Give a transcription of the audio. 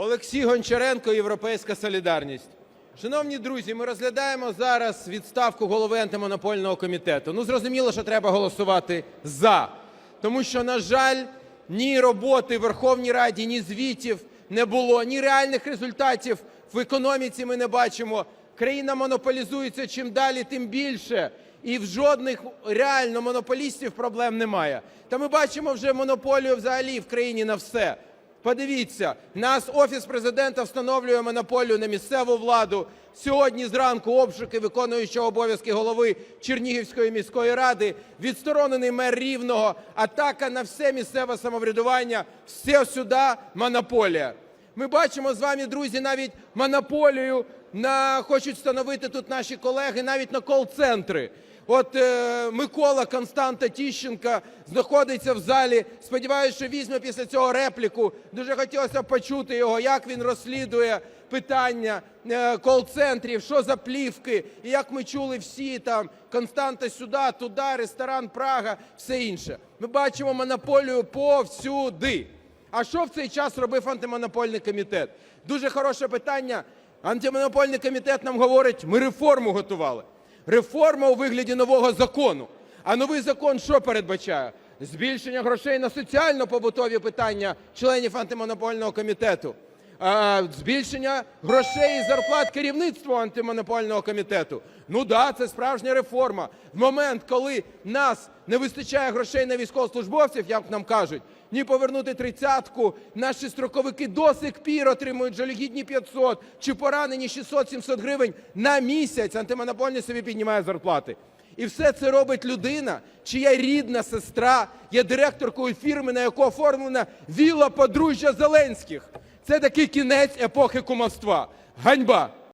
Олексій Гончаренко, Європейська солідарність. Шановні друзі, ми розглядаємо зараз відставку голови антимонопольного комітету. Ну, зрозуміло, що треба голосувати за, тому що, на жаль, ні роботи в Верховній Раді, ні звітів не було, ні реальних результатів в економіці ми не бачимо. Країна монополізується чим далі, тим більше. І в жодних реально монополістів проблем немає. Та ми бачимо вже монополію взагалі в країні на все. Подивіться, нас Офіс президента встановлює монополію на місцеву владу. Сьогодні зранку обшуки виконуючого обов'язки голови Чернігівської міської ради, відсторонений мер Рівного, атака на все місцеве самоврядування, все сюди монополія. Ми бачимо з вами, друзі, навіть монополію на хочуть встановити тут наші колеги навіть на кол-центри. От е, Микола Константа Тіщенка знаходиться в залі. Сподіваюся, що візьме після цього репліку. Дуже хотілося б почути його, як він розслідує питання е, кол-центрів, що за плівки, і як ми чули всі там Константа сюди, туди, ресторан Прага, все інше. Ми бачимо монополію повсюди. А що в цей час робив антимонопольний комітет? Дуже хороше питання. Антимонопольний комітет нам говорить, ми реформу готували. Реформа у вигляді нового закону. А новий закон що передбачає? Збільшення грошей на соціально-побутові питання членів антимонопольного комітету. Збільшення грошей і зарплат керівництву антимонопольного комітету. Ну да, це справжня реформа. В момент, коли нас не вистачає грошей на військовослужбовців, як нам кажуть, ні повернути тридцятку, наші строковики до сих пір отримують жалюгідні 500 чи поранені 600-700 гривень на місяць. Антимонопольний собі піднімає зарплати. І все це робить людина, чия рідна сестра є директоркою фірми, на яку оформлена віла подружжя Зеленських. Це такий кінець епохи кумовства. Ганьба!